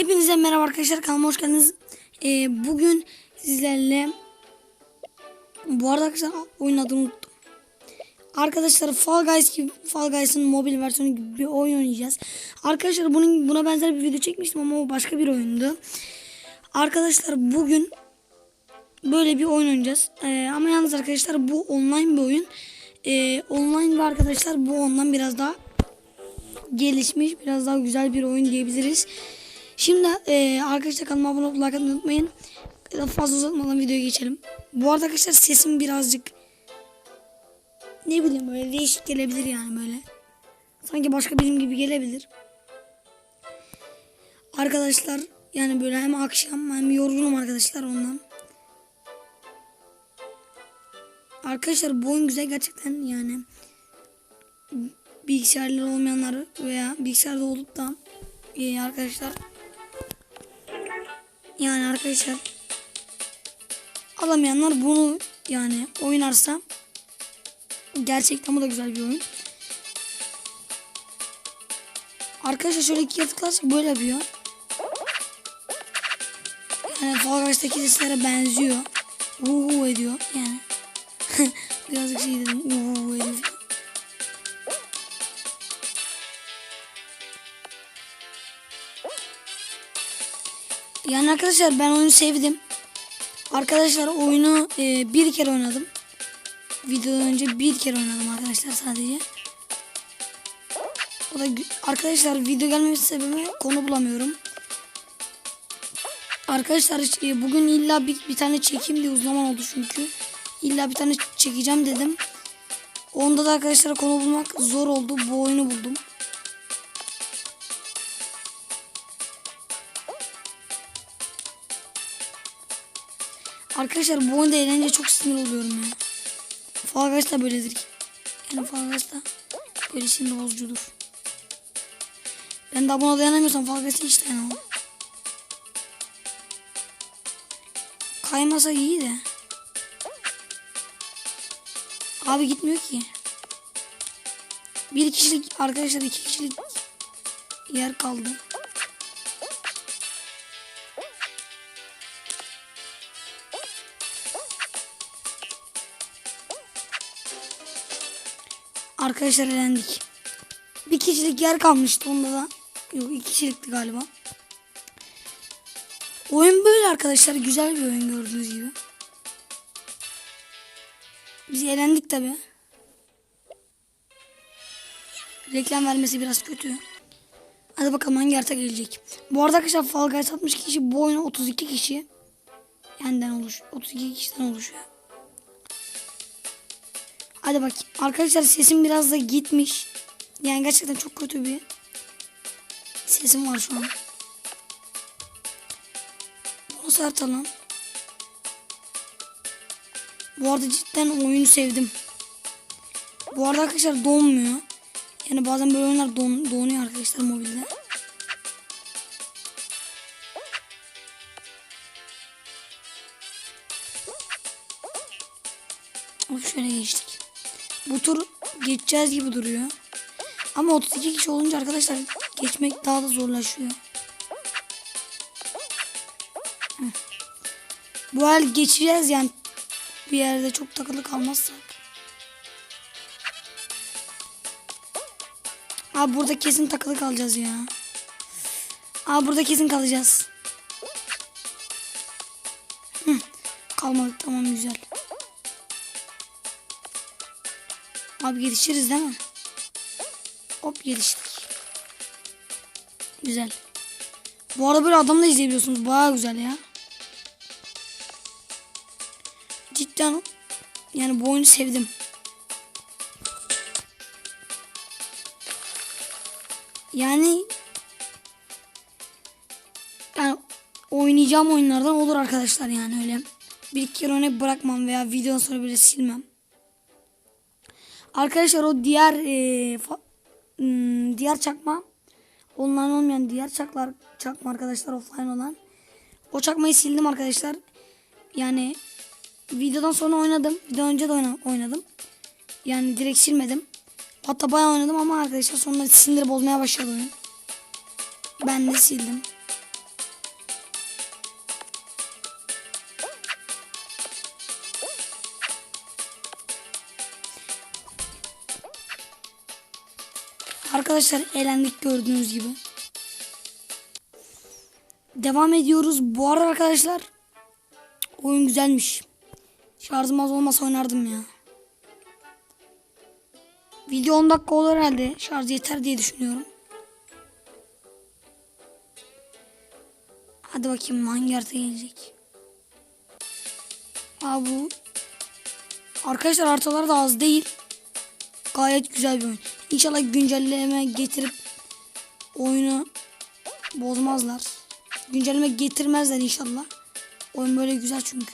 Hepinize merhaba arkadaşlar kanalıma hoş geldiniz. Ee, bugün sizlerle bu arada arkadaşlar oyun adını unuttum. Arkadaşlar Fall Guys gibi Fall Guys'ın mobil versiyonu gibi bir oyun oynayacağız. Arkadaşlar bunun buna benzer bir video çekmiştim ama o başka bir oyundu. Arkadaşlar bugün böyle bir oyun oynayacağız. Ee, ama yalnız arkadaşlar bu online bir oyun. Ee, online ve arkadaşlar bu ondan biraz daha gelişmiş biraz daha güzel bir oyun diyebiliriz. Şimdi e, arkadaşlar kanalıma abone olup like atmayı unutmayın. Daha fazla uzatmadan videoya geçelim. Bu arada arkadaşlar sesim birazcık ne bileyim böyle değişik gelebilir yani böyle. Sanki başka birim gibi gelebilir. Arkadaşlar yani böyle hem akşam hem yorgunum arkadaşlar ondan. Arkadaşlar bu oyun güzel gerçekten yani bilgisayarları olmayanlar veya bilgisayarda olup da e, arkadaşlar yani arkadaşlar alamayanlar bunu yani oynarsa gerçekten bu da güzel bir oyun. Arkadaşlar şöyle ikiye tıklarsak böyle yapıyor. Yani Fall Guys'taki benziyor. Uuu ediyor yani. Birazcık şey dedim. Uuu ediyor. Yani arkadaşlar ben oyunu sevdim. Arkadaşlar oyunu e, bir kere oynadım. Videodan önce bir kere oynadım arkadaşlar sadece. O da arkadaşlar video gelmemesi sebebi konu bulamıyorum. Arkadaşlar e, bugün illa bir, bir tane çekeyim diye uzun zaman oldu çünkü. İlla bir tane çekeceğim dedim. Onda da arkadaşlar konu bulmak zor oldu. Bu oyunu buldum. Arkadaşlar bu oyunda eğlenince çok sinir oluyorum ya. Fall Guys da böyledir ki. Yani Fall da böyle sinir bozucudur. Ben de buna dayanamıyorsam Fall Guys'a hiç dayanamam. Kaymasa iyi de. Abi gitmiyor ki. Bir kişilik arkadaşlar iki kişilik yer kaldı. Arkadaşlar elendik. Bir kişilik yer kalmıştı onda da. Yok iki kişilikti galiba. Oyun böyle arkadaşlar. Güzel bir oyun gördüğünüz gibi. Biz elendik tabi. Reklam vermesi biraz kötü. Hadi bakalım hangi harita gelecek. Bu arada arkadaşlar Fall Guys 60 kişi bu oyuna 32 kişi. Yeniden oluş 32 kişiden oluşuyor. Hadi bak arkadaşlar sesim biraz da gitmiş. Yani gerçekten çok kötü bir sesim var şu an. Bu nasıl harita lan? Bu arada cidden oyunu sevdim. Bu arada arkadaşlar donmuyor. Yani bazen böyle oyunlar don, donuyor arkadaşlar mobilde. Hop şöyle geçtik. Bu tur geçeceğiz gibi duruyor. Ama 32 kişi olunca arkadaşlar geçmek daha da zorlaşıyor. Bu hal geçeceğiz yani bir yerde çok takılı kalmazsak. Abi burada kesin takılı kalacağız ya. Abi burada kesin kalacağız. Hı, kalmadık tamam güzel. Abi gelişiriz değil mi? Hop geliştik. Güzel. Bu arada böyle adam da izleyebiliyorsunuz. Baya güzel ya. Cidden yani bu oyunu sevdim. Yani yani oynayacağım oyunlardan olur arkadaşlar yani öyle. Bir iki kere oynayıp bırakmam veya videonun sonra böyle silmem. Arkadaşlar o diğer e, hmm, diğer çakma online olmayan diğer çaklar çakma arkadaşlar offline olan. O çakmayı sildim arkadaşlar. Yani videodan sonra oynadım. Videodan önce de oyna- oynadım. Yani direkt silmedim. Hatta bayağı oynadım ama arkadaşlar sonra sinir bozmaya başladı oyun. Ben de sildim. Arkadaşlar elendik gördüğünüz gibi. Devam ediyoruz. Bu arada arkadaşlar oyun güzelmiş. Şarjım az olmasa oynardım ya. Video 10 dakika olur herhalde. Şarj yeter diye düşünüyorum. Hadi bakayım hangi harita gelecek. Aa bu. Arkadaşlar haritalar da az değil. Gayet güzel bir oyun. İnşallah güncelleme getirip oyunu bozmazlar. Güncelleme getirmezler inşallah. Oyun böyle güzel çünkü.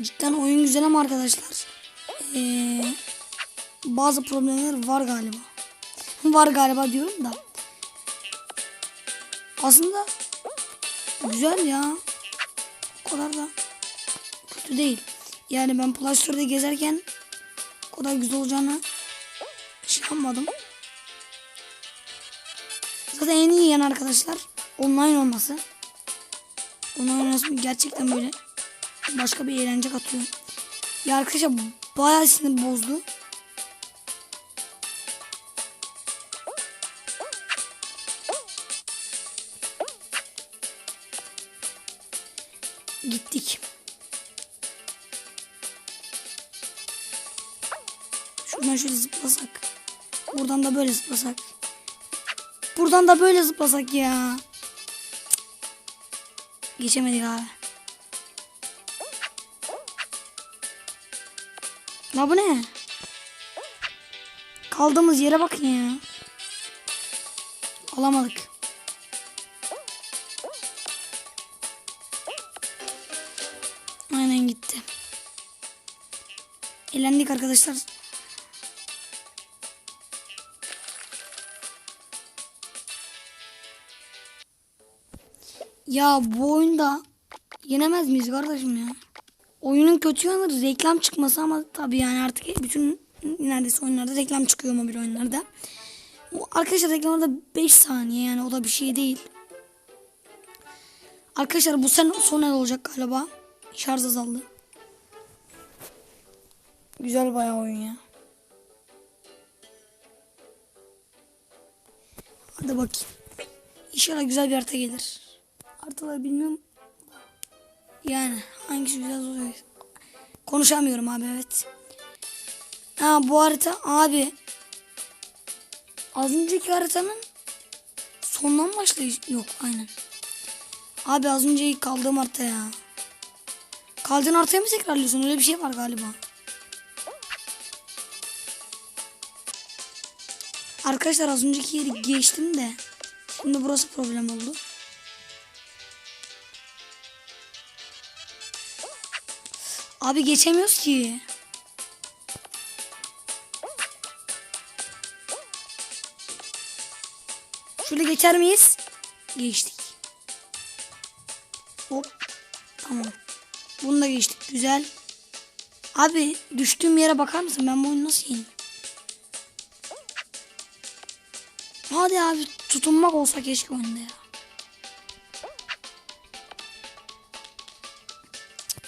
Cidden oyun güzel ama arkadaşlar. Ee, bazı problemler var galiba. var galiba diyorum da. Aslında güzel ya. O kadar da kötü değil. Yani ben Play Store'da gezerken o kadar güzel olacağını yapmadım. Zaten en iyi yan arkadaşlar online olması. Online olması gerçekten böyle başka bir eğlence katıyor. Ya arkadaşlar bayağı sinir bozdu. Gittik. Şuradan şöyle zıplasak. Buradan da böyle zıplasak. Buradan da böyle zıplasak ya. Geçemedik abi. La bu ne? Kaldığımız yere bakın ya. Alamadık. Elendik arkadaşlar. Ya bu oyunda yenemez miyiz kardeşim ya? Oyunun kötü yanı reklam çıkması ama tabii yani artık bütün neredeyse oyunlarda reklam çıkıyor mobil oyunlarda. Arkadaşlar reklamlarda 5 saniye yani o da bir şey değil. Arkadaşlar bu sene son el olacak galiba. Şarj azaldı. Güzel bayağı oyun ya. Hadi bakayım. İnşallah güzel bir harita gelir. Haritalar bilmiyorum. Yani hangisi güzel oluyor? Konuşamıyorum abi evet. Ha bu harita abi. Az önceki haritanın sondan başlayış yok aynen. Abi az önce kaldığım harita ya. Kaldığın haritayı mı tekrarlıyorsun? Öyle bir şey var galiba. Arkadaşlar az önceki yeri geçtim de. Şimdi burası problem oldu. Abi geçemiyoruz ki. Şöyle geçer miyiz? Geçtik. Hop. Tamam. Bunu da geçtik. Güzel. Abi düştüğüm yere bakar mısın? Ben bu oyunu nasıl yeneyim? Hadi abi tutunmak olsa keşke oyunda ya.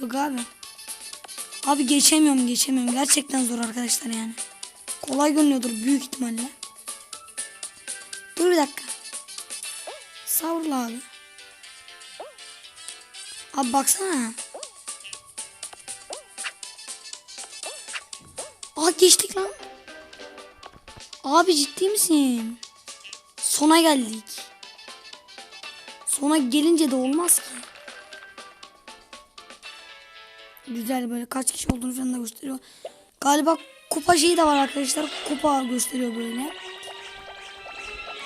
Yok abi. Abi geçemiyorum geçemiyorum. Gerçekten zor arkadaşlar yani. Kolay görünüyordur büyük ihtimalle. Dur bir dakika. Savrul abi. Abi baksana. Aa geçtik lan. Abi ciddi misin? Sona geldik. Sona gelince de olmaz ki. Güzel böyle kaç kişi olduğunu falan da gösteriyor. Galiba kupa şeyi de var arkadaşlar. Kupa gösteriyor böyle.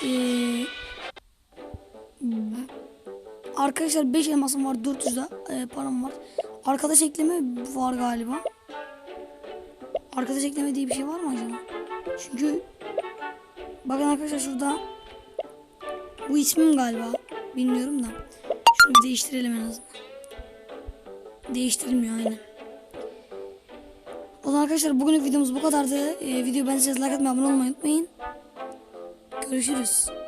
Ee, arkadaşlar 5 elmasım var. 400 de e, param var. Arkadaş ekleme var galiba. Arkadaş ekleme diye bir şey var mı acaba? Çünkü bakın arkadaşlar şurada bu ismim galiba. Bilmiyorum da. Şunu değiştirelim en azından. Değiştirilmiyor aynen. O zaman arkadaşlar bugünlük videomuz bu kadardı. Ee, video beğendiyseniz like atmayı abone olmayı unutmayın. Görüşürüz.